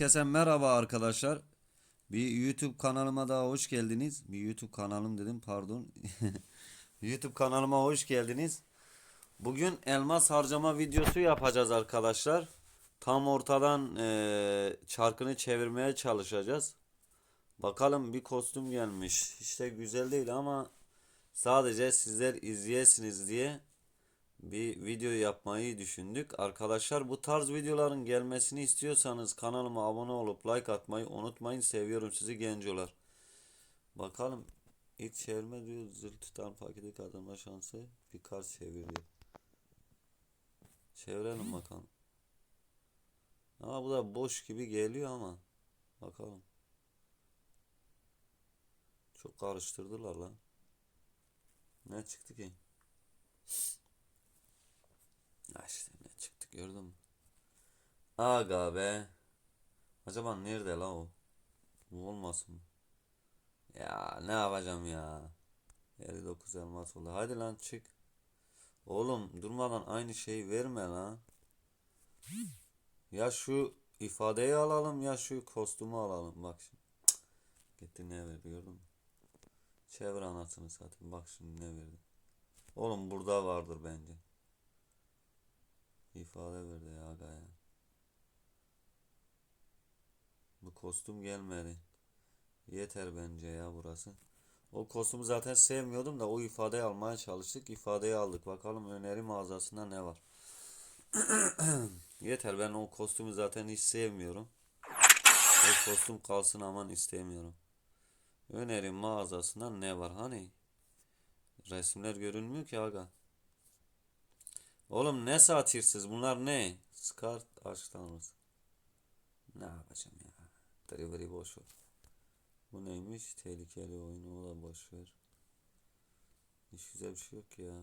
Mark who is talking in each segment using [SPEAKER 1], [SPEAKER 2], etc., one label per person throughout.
[SPEAKER 1] Herkese merhaba arkadaşlar. Bir YouTube kanalıma daha hoş geldiniz. Bir YouTube kanalım dedim pardon. YouTube kanalıma hoş geldiniz. Bugün elmas harcama videosu yapacağız arkadaşlar. Tam ortadan eee, çarkını çevirmeye çalışacağız. Bakalım bir kostüm gelmiş. İşte güzel değil ama sadece sizler izleyesiniz diye bir video yapmayı düşündük. Arkadaşlar bu tarz videoların gelmesini istiyorsanız kanalıma abone olup like atmayı unutmayın. Seviyorum sizi gencolar. Bakalım ilk çevirme diyor zil tutan paketi kazanma şansı bir kart çeviriyor. Çevirelim bakalım. Ama bu da boş gibi geliyor ama bakalım. Çok karıştırdılar lan. Ne çıktı ki? Ha işte ne çıktı gördün mü? Aga be. Acaba nerede la o? Bu olmasın mı? Ya ne yapacağım ya? 59 elmas oldu. Hadi lan çık. Oğlum durmadan aynı şeyi verme lan. Ya şu ifadeyi alalım ya şu kostümü alalım. Bak şimdi. Gitti ne verdi gördün mü? Çevir anasını satayım. Bak şimdi ne verdi. Oğlum burada vardır bence. İfade verdi ya aga. Bu kostüm gelmedi. Yeter bence ya burası. O kostümü zaten sevmiyordum da o ifadeyi almaya çalıştık. İfadeyi aldık. Bakalım öneri mağazasında ne var. Yeter ben o kostümü zaten hiç sevmiyorum. O kostüm kalsın aman istemiyorum. Öneri mağazasında ne var hani? Resimler görünmüyor ki aga. Oğlum ne satirsiniz bunlar ne? Aşk tanrısı. Ne yapacağım ya? Delivery boş ver. Bu neymiş? Tehlikeli oyunu o da boş ver. Hiç güzel bir şey yok ya.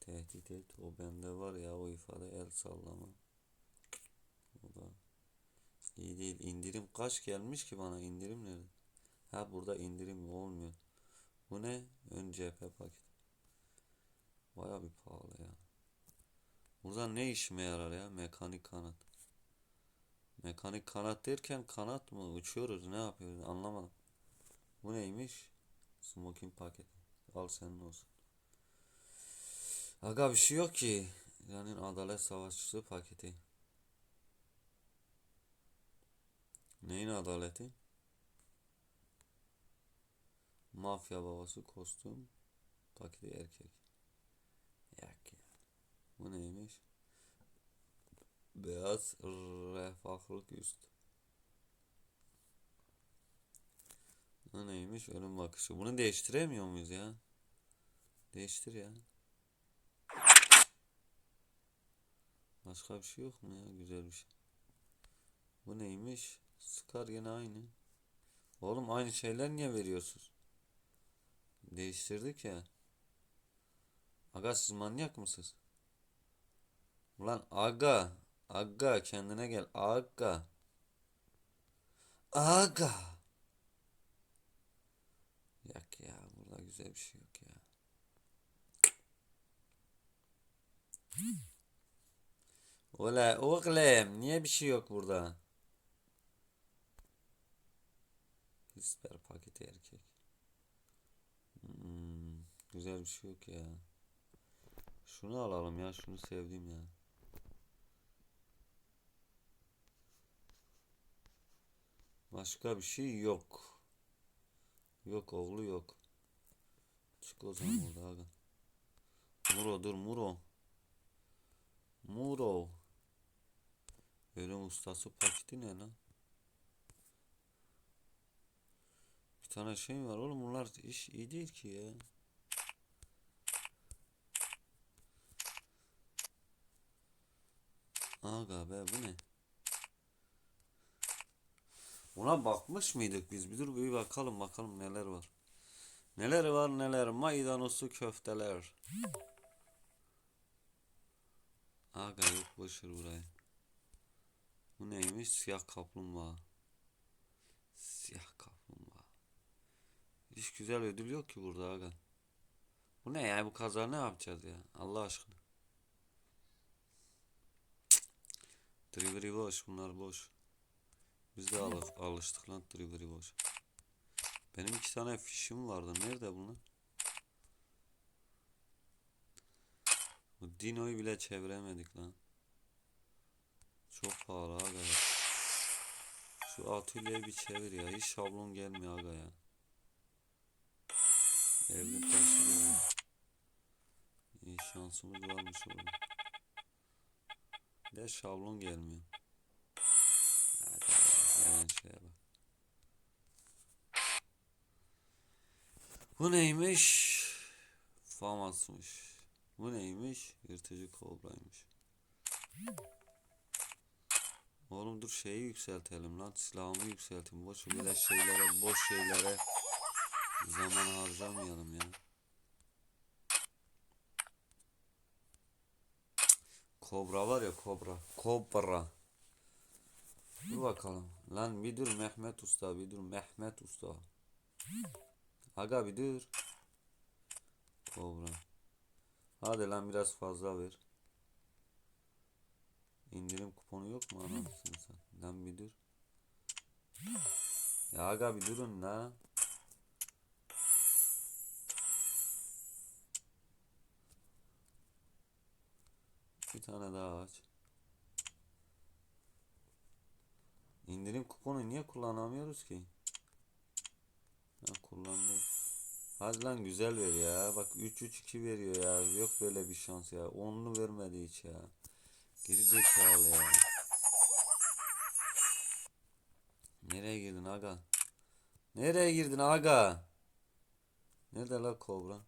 [SPEAKER 1] Tehdit et. O bende var ya o ifade el sallama. O da iyi değil. İndirim kaç gelmiş ki bana? İndirim nerede? Ha burada indirim olmuyor. Bu ne? Ön cephe paket. Baya bir pahalı ya. Burada ne işime yarar ya? Mekanik kanat. Mekanik kanat derken kanat mı? Uçuyoruz ne yapıyoruz anlamadım. Bu neymiş? Smoking paket. Al senin olsun. Aga bir şey yok ki. Yani adalet savaşçısı paketi. Neyin adaleti? Mafya babası kostüm. Paketi erkek. Yak ya. Bu neymiş? Beyaz refahlık üst. Bu neymiş? Ölüm bakışı. Bunu değiştiremiyor muyuz ya? Değiştir ya. Başka bir şey yok mu ya? Güzel bir şey. Bu neymiş? Scar yine aynı. Oğlum aynı şeyler niye veriyorsunuz? Değiştirdik ya. Aga siz manyak mısınız? Ulan aga. Aga kendine gel. Aga. Aga. Yak ya burada güzel bir şey yok ya. Ola oğlum niye bir şey yok burada? Hisper paketi erkek. Hmm, güzel bir şey yok ya. Şunu alalım ya şunu sevdim ya. Başka bir şey yok. Yok oğlu yok. Çık o zaman burada aga. Muro dur Muro. Muro. Ölüm ustası paketi ne lan? Bir tane şey var oğlum bunlar iş iyi değil ki ya. Aga be bu ne? Ona bakmış mıydık biz? Bir dur bir bakalım bakalım neler var. Neler var neler maydanozu köfteler. Aga yok boşver burayı. Bu neymiş? Siyah kaplumbağa. Siyah kaplumbağa. Hiç güzel ödül yok ki burada aga. Bu ne ya bu kaza ne yapacağız ya Allah aşkına. Delivery boş bunlar boş. Biz de alış alıştık lan trigger'ı boş. Benim iki tane fişim vardı. Nerede bunlar? Bu Dino'yu bile çeviremedik lan. Çok pahalı aga ya. Şu atölyeyi bir çevir ya. Hiç şablon gelmiyor aga ya. Evli taşı. İyi şansımız varmış orada. De şablon gelmiyor. Ya, gelen şeye bak. Bu neymiş? Famasmış. Bu neymiş? Yırtıcı kobraymış. Oğlum dur şeyi yükseltelim lan. Silahımı yükselteyim. Boş böyle şeylere, boş şeylere zaman harcamayalım ya. Kobra var ya kobra. Kobra. Dur bakalım. Lan bir dur Mehmet Usta bir dur Mehmet Usta. Aga bir dur. Kobra. Hadi lan biraz fazla ver. İndirim kuponu yok mu anasını sen? Lan bir dur. Ya aga bir durun la. Bir tane daha aç. İndirim kuponu niye kullanamıyoruz ki? Ha kullandık. Hadi lan güzel ver ya. Bak 3-3-2 veriyor ya. Yok böyle bir şans ya. Onlu vermedi hiç ya. Geri zekalı ya. Nereye girdin aga? Nereye girdin aga? Nerede la kobra?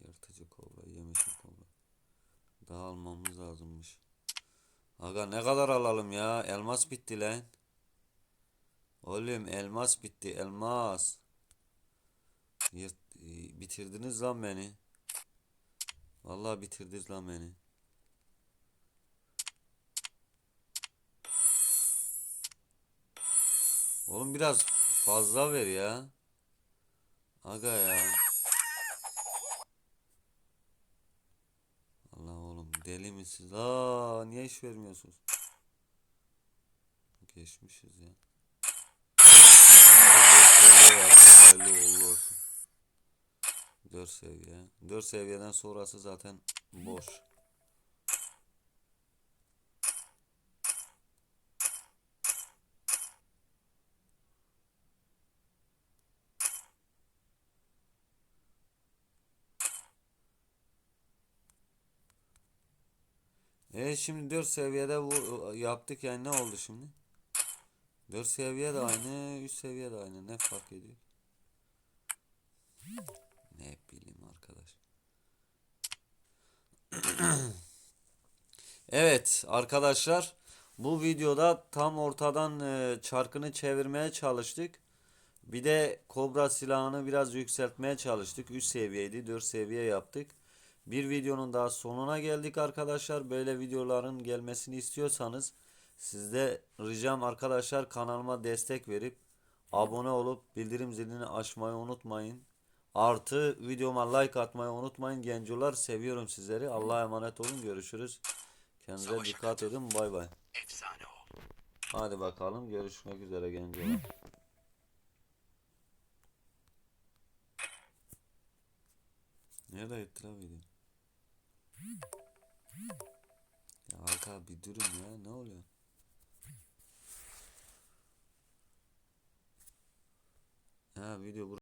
[SPEAKER 1] Yırtıcı kobra. Daha almamız lazımmış. Aga ne kadar alalım ya? Elmas bitti lan. Oğlum elmas bitti, elmas. E, bitirdiniz lan beni. Vallahi bitirdiniz lan beni. Oğlum biraz fazla ver ya. Aga ya. Allah oğlum deli misiniz? Aa niye iş vermiyorsunuz? Geçmişiz ya. Hayırlı uğurlu olsun. 4 seviye. 4 seviyeden sonrası zaten boş. E şimdi 4 seviyede bu yaptık yani ne oldu şimdi? 4 seviye de aynı, 3 seviye de aynı. Ne fark ediyor? Ne bileyim arkadaş. Evet arkadaşlar bu videoda tam ortadan e, çarkını çevirmeye çalıştık. Bir de kobra silahını biraz yükseltmeye çalıştık. 3 seviyeydi 4 seviye yaptık. Bir videonun daha sonuna geldik arkadaşlar. Böyle videoların gelmesini istiyorsanız sizde ricam arkadaşlar kanalıma destek verip abone olup bildirim zilini açmayı unutmayın. Artı videoma like atmayı unutmayın. Gencolar seviyorum sizleri. Allah'a emanet olun. Görüşürüz. Kendinize dikkat edin. Bay bay.
[SPEAKER 2] Efsane ol.
[SPEAKER 1] Hadi bakalım. Görüşmek üzere gencolar. Nerede gitti lan video? Ya arka bir durun ya. Ne oluyor? Ha video bur-